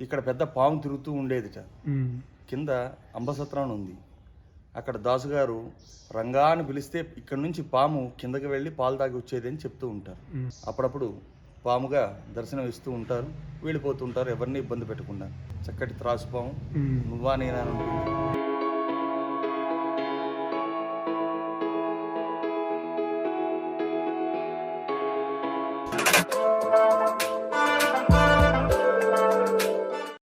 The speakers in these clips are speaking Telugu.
ఇక్కడ పెద్ద పాము తిరుగుతూ ఉండేదిట. కింద అంబసత్రం ఉంది. అక్కడ దాసుగారు రంగా అని పిలిస్తే ఇక్కడ నుంచి పాము కిందకి వెళ్ళి పాలు తాగి వచ్చేది అని చెప్తూ ఉంటారు. అప్పుడప్పుడు పాముగా దర్శనం ఇస్తూ ఉంటారు. వెళ్ళిపోతూ ఉంటారు. ఎవరిని ఇబ్బంది పెట్టకుండా. చక్కటి త్రాసు పాము. నువ్వా నేనా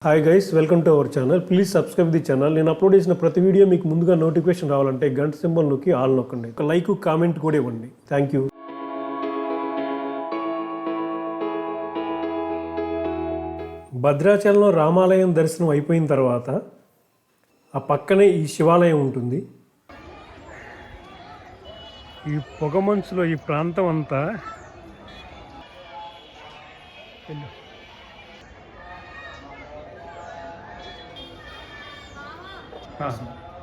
hi guys welcome to our channel please subscribe the channel నేను అప్లోడ్ చేసిన ప్రతి వీడియో మీకు ముందుగా నోటిఫికేషన్ రావాలంటే గంట సింబల్ నొక్కి ఆల్ నొక్కండి. ఒక లైక్ కామెంట్ కూడా ఇవ్వండి. థ్యాంక్ యూ భద్రాచలంలో రామాలయం దర్శనం అయిపోయిన తర్వాత ఆ పక్కనే ఈ శివాలయం ఉంటుంది. ఈ పొగమంచులో ఈ ప్రాంతం అంతా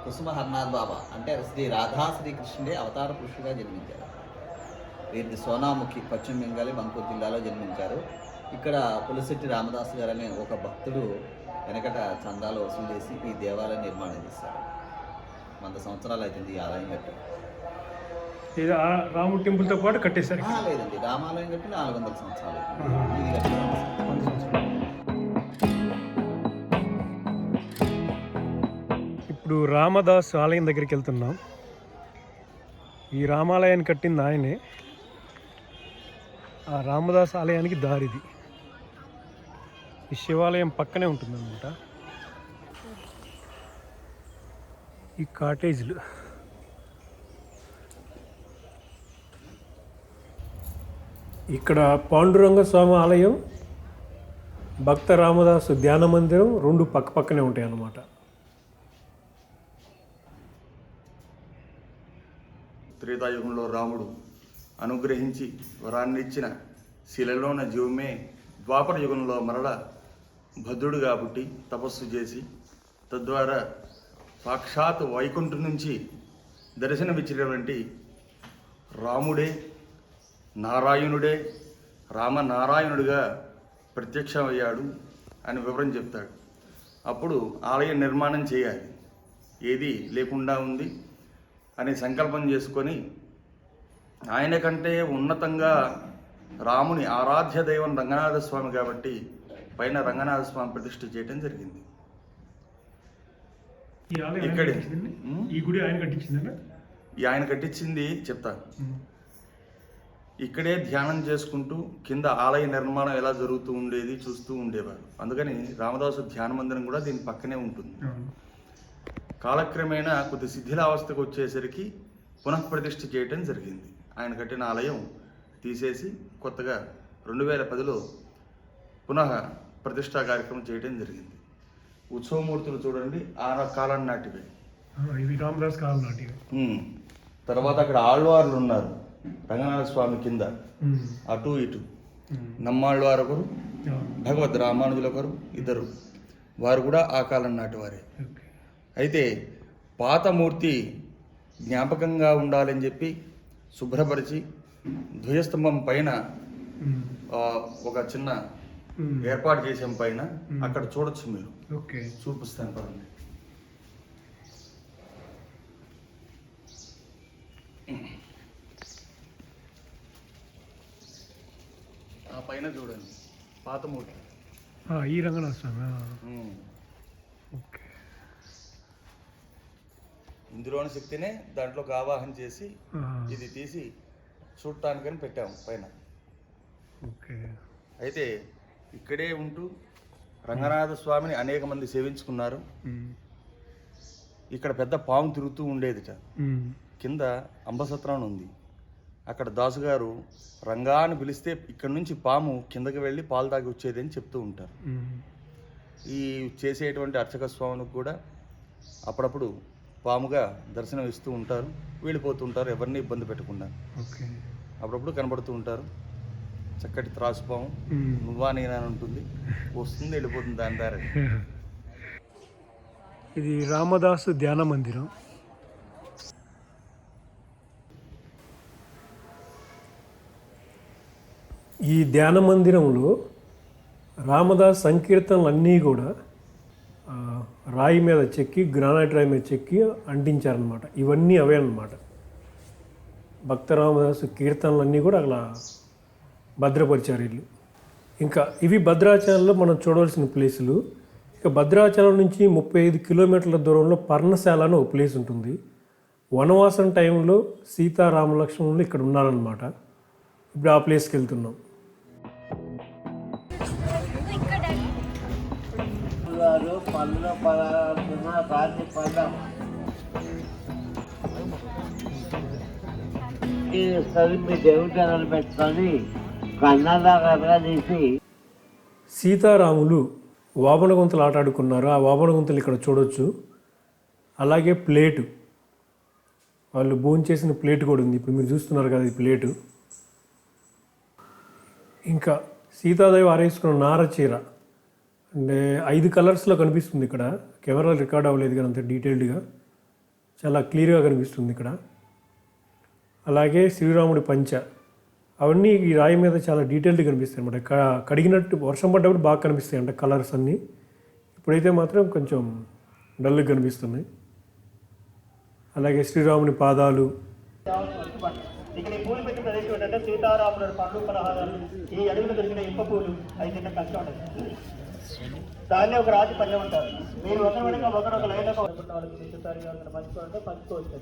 కుసుమ హర్నాథ్ బాబా. అంటే శ్రీ రాధా శ్రీకృష్ణుడే అవతార పురుషుడిగా జన్మించారు. వీరిది సోనాముఖి పశ్చిమ బెంగాల్ బంకూర్ జిల్లాలో జన్మించారు. ఇక్కడ పులిశెట్టి రామదాస్ గారు అనే ఒక భక్తుడు వెనకట చందాలు వసూలు చేసి ఈ దేవాలయం నిర్మాణం చేశారు. వంద సంవత్సరాలు అవుతుంది ఈ ఆలయం కట్టి. రాముడి టెంపుల్తో పాటు కట్టేశారు ఆ, లేదండి. రామాలయం కట్టి నాలుగు వందల సంవత్సరాలు ఇది కట్టి. ఇప్పుడు రామదాస్ ఆలయం దగ్గరికి వెళ్తున్నాం. ఈ రామాలయాన్ని కట్టింది ఆయనే. ఆ రామదాస్ ఆలయానికి దారిది. ఈ శివాలయం పక్కనే ఉంటుందన్నమాట. ఈ కాటేజ్లు. ఇక్కడ పాండురంగ స్వామి ఆలయం భక్త రామదాసు ధ్యాన మందిరం రెండు పక్క పక్కనే ఉంటాయి అన్నమాట త్రేతాయుగంలో రాముడు అనుగ్రహించి వరాన్నిచ్చిన శిలలోన జీవమే ద్వాపర యుగంలో మరల భద్రుడుగా పుట్టి తపస్సు చేసి తద్వారా సాక్షాత్ వైకుంఠం నుంచి దర్శనమిచ్చినటువంటి రాముడే నారాయణుడే రామనారాయణుడిగా ప్రత్యక్షమయ్యాడు అని వివరం చెప్తాడు. అప్పుడు ఆలయ నిర్మాణం చేయాలి. ఏది లేకుండా ఉంది. అనే సంకల్పం చేసుకొని ఆయన కంటే ఉన్నతంగా రాముని ఆరాధ్య దైవం రంగనాథ స్వామి కాబట్టి పైన రంగనాథ స్వామి ప్రతిష్ఠ చేయడం జరిగింది. ఇక్కడే. ఈ గుడి ఆయన కట్టించిందన్న ఈ ఆయన కట్టించింది చెప్తా. ఇక్కడే ధ్యానం చేసుకుంటూ కింద ఆలయ నిర్మాణం ఎలా జరుగుతూ ఉండేది చూస్తూ ఉండేవారు. అందుకని రామదాసు ధ్యాన మందిరం కూడా దీని పక్కనే ఉంటుంది. కాలక్రమేణా కొద్ది శిథిలావస్థకు వచ్చేసరికి పునఃప్రతిష్ఠ చేయటం జరిగింది. ఆయన కట్టిన ఆలయం తీసేసి కొత్తగా రెండు వేల పదిలో పునః ప్రతిష్టా కార్యక్రమం చేయటం జరిగింది. ఉత్సవమూర్తులు చూడండి ఆ కాలం నాటివే. ఇవి రామదాస్ కాలం. తర్వాత అక్కడ ఆళ్వార్లు ఉన్నారు రంగనాథ స్వామి కింద. అటు ఇటు. నమ్మాళ్ళవారు ఒకరు భగవద్ రామానుజులు ఒకరు ఇద్దరు. వారు కూడా ఆ కాలం నాటి వారే అయితే పాతమూర్తి జ్ఞాపకంగా ఉండాలని చెప్పి శుభ్రపరిచి ధ్వజస్తంభం పైన ఒక చిన్న ఏర్పాటు చేసాం పైన. అక్కడ చూడొచ్చు మీరు. ఓకే. చూపిస్తాను పదండి. ఆ పైన చూడండి. పాతమూర్తి. ఈ రంగనాథ స్వామి. ఓకే. ఇందులోని శక్తినే దాంట్లోకి ఆవాహన చేసి ఇది తీసి చూడటానికని పెట్టాము పైన. ఓకే. అయితే ఇక్కడే ఉంటూ రంగనాథ స్వామిని అనేక మంది సేవించుకున్నారు. ఇక్కడ పెద్ద పాము తిరుగుతూ ఉండేదిట. కింద అంబసత్రం ఉంది. అక్కడ దాసుగారు రంగా అని పిలిస్తే ఇక్కడ నుంచి పాము కిందకి వెళ్ళి పాలు తాగి వచ్చేది అని చెప్తూ ఉంటారు. ఈ చేసేటువంటి అర్చక స్వాములకు కూడా అప్పుడప్పుడు పాముగా దర్శనం ఇస్తూ ఉంటారు వెళ్ళిపోతూ ఉంటారు ఎవరిని ఇబ్బంది పెట్టకుండా. అప్పుడప్పుడు కనబడుతూ ఉంటారు. చక్కటి త్రాసు పాము. నువ్వా నేనా అని ఉంటుంది. వస్తుంది వెళ్ళిపోతుంది దాని దారి. ఇది రామదాసు ధ్యాన మందిరం. ఈ ధ్యాన మందిరంలో రామదాస్ సంకీర్తనలు అన్నీ కూడా రాయి మీద చెక్కి గ్రానైట్ రాయి మీద చెక్కి అంటించారనమాట ఇవన్నీ అవే అన్నమాట. భక్త రామదాసు కీర్తనలన్నీ కూడా అలా భద్రపరిచారు వీళ్ళు. ఇంకా ఇవి భద్రాచలంలో మనం చూడవలసిన ప్లేసులు. ఇక భద్రాచలం నుంచి ముప్పై ఐదు కిలోమీటర్ల దూరంలో పర్ణశాల అని ఒక ప్లేస్ ఉంటుంది. వనవాసం టైంలో సీతారామలక్ష్మణులు ఇక్కడ ఉన్నారనమాట ఇప్పుడు ఆ ప్లేస్కి వెళ్తున్నాం. పనుల పడాలనుకున్నా రాత్రి పదం మీ దేవుడు పెట్టుకొని కన్నదా తీసి సీతారాములు వామన గుంతలు ఆట ఆడుకున్నారు? ఆ వామన గుంతలు ఇక్కడ చూడొచ్చు. అలాగే ప్లేటు. వాళ్ళు భోంచేసిన ప్లేట్ కూడా ఉంది. ఇప్పుడు మీరు చూస్తున్నారు కదా ఈ ప్లేటు. ఇంకా సీతాదేవి ఆరేసుకున్న నార చీర. అంటే ఐదు కలర్స్లో కనిపిస్తుంది ఇక్కడ. కెమెరా రికార్డ్ అవ్వలేదు కానీ అంత డీటెయిల్డ్గా. చాలా క్లియర్గా కనిపిస్తుంది ఇక్కడ. అలాగే శ్రీరాముడి పంచ. అవన్నీ ఈ రాయి మీద చాలా డీటెయిల్డ్గా కనిపిస్తాయి అనమాట క- కడిగినట్టు వర్షం పడ్డప్పుడు బాగా కనిపిస్తాయి అంటే కలర్స్ అన్నీ. ఇప్పుడైతే మాత్రం కొంచెం డల్గా కనిపిస్తున్నాయి. అలాగే శ్రీరాముని పాదాలు. ఇక్కడ ఈ పూలు పెట్టిన ప్రదేశం ఏంటంటే సీతారాముడు పండ్లు పలహారాలు. ఈ అడవిలో దొరికిన ఇంప పూలు. కష్టం దాన్ని ఒక రాజు పల్లె ఉంటారు మీరు ఒకరి వెనక ఒకరు ఒక లైన్ వాళ్ళకి మిగతారు ఎవరైనా పంచుకోవాలంటే పంచుకోవచ్చు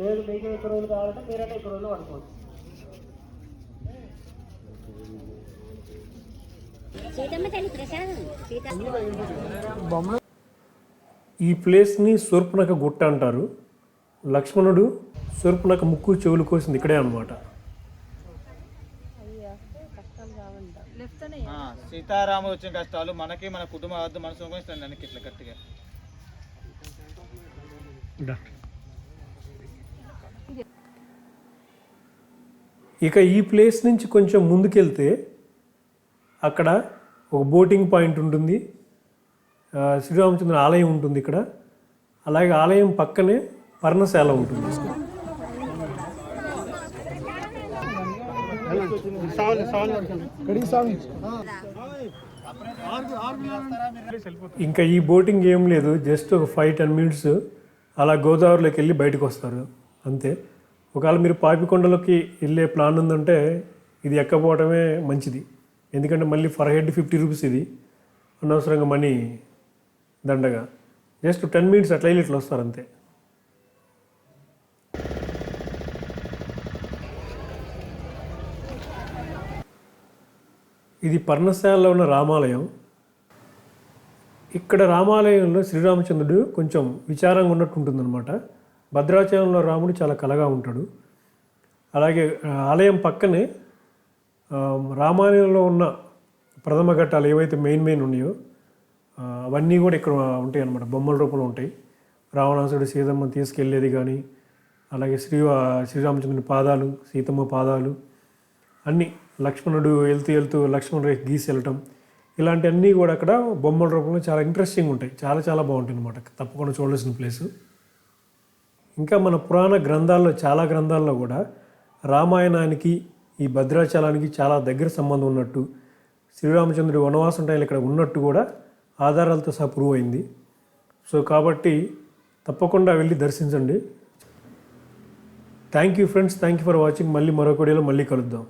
లేదు మీకు ఎక్కువ రోజులు కావాలంటే మీరైనా ఎక్కువ రోజులు పడుకోవచ్చు. ఈ ప్లేస్ని శూర్పణక గుట్ట అంటారు. లక్ష్మణుడు శూర్పణక ముక్కు చెవులు కోసింది ఇక్కడే అనమాట సీతారాములు వచ్చిన కష్టాలు మనకి మన కుటుంబ వద్ద మనసు అనుభవిస్తాను ఇట్లా గట్టిగా. ఇక ఈ ప్లేస్ నుంచి కొంచెం ముందుకెళ్తే అక్కడ ఒక బోటింగ్ పాయింట్ ఉంటుంది. శ్రీరామచంద్ర ఆలయం ఉంటుంది ఇక్కడ. అలాగే ఆలయం పక్కనే పర్ణశాల ఉంటుంది. ఇంకా ఈ బోటింగ్ ఏం లేదు జస్ట్ ఒక ఫైవ్ టెన్ మినిట్స్ అలా గోదావరిలోకి వెళ్ళి బయటకు వస్తారు అంతే. ఒకవేళ మీరు పాపికొండలోకి వెళ్ళే ప్లాన్ ఉందంటే ఇది ఎక్కపోవటమే మంచిది. ఎందుకంటే మళ్ళీ ఫర్ హెడ్ ఫిఫ్టీ రూపీస్ ఇది. అనవసరంగా మనీ దండగా. జస్ట్ టెన్ మినిట్స్ అట్లా వెళ్ళి ఇట్లా వస్తారు అంతే. ఇది పర్ణశాలలో ఉన్న రామాలయం. ఇక్కడ రామాలయంలో శ్రీరామచంద్రుడు కొంచెం విచారంగా ఉన్నట్టు ఉంటుందన్నమాట. భద్రాచలంలో రాముడు చాలా కలగా ఉంటాడు. అలాగే ఆలయం పక్కనే రామాలయంలో ఉన్న ప్రథమ ఘట్టాలు ఏవైతే మెయిన్ మెయిన్ ఉన్నాయో అవన్నీ కూడా ఇక్కడ ఉంటాయి అన్నమాట బొమ్మల రూపంలో ఉంటాయి. రావణాసుడు సీతమ్మ తీసుకెళ్ళేది కానీ అలాగే శ్రీ శ్రీరామచంద్రుని పాదాలు సీతమ్మ పాదాలు అన్నీ లక్ష్మణుడు వెళ్తూ వెళ్తూ లక్ష్మణుడు గీసి వెళ్ళటం. ఇలాంటివన్నీ కూడా అక్కడ బొమ్మల రూపంలో చాలా ఇంట్రెస్టింగ్ ఉంటాయి. చాలా చాలా బాగుంటుంది అనమాట తప్పకుండా చూడాల్సిన ప్లేసు ఇంకా మన పురాణ గ్రంథాల్లో చాలా గ్రంథాల్లో కూడా రామాయణానికి ఈ భద్రాచలానికి చాలా దగ్గర సంబంధం ఉన్నట్టు శ్రీరామచంద్రుడి వనవాసం టైంలో ఇక్కడ ఉన్నట్టు కూడా ఆధారాలతో సహా ప్రూవ్ అయింది. సో కాబట్టి తప్పకుండా వెళ్ళి దర్శించండి. Thank you friends thank you for watching మళ్ళీ మరొక వీడియోలో మళ్ళీ కలుద్దాం.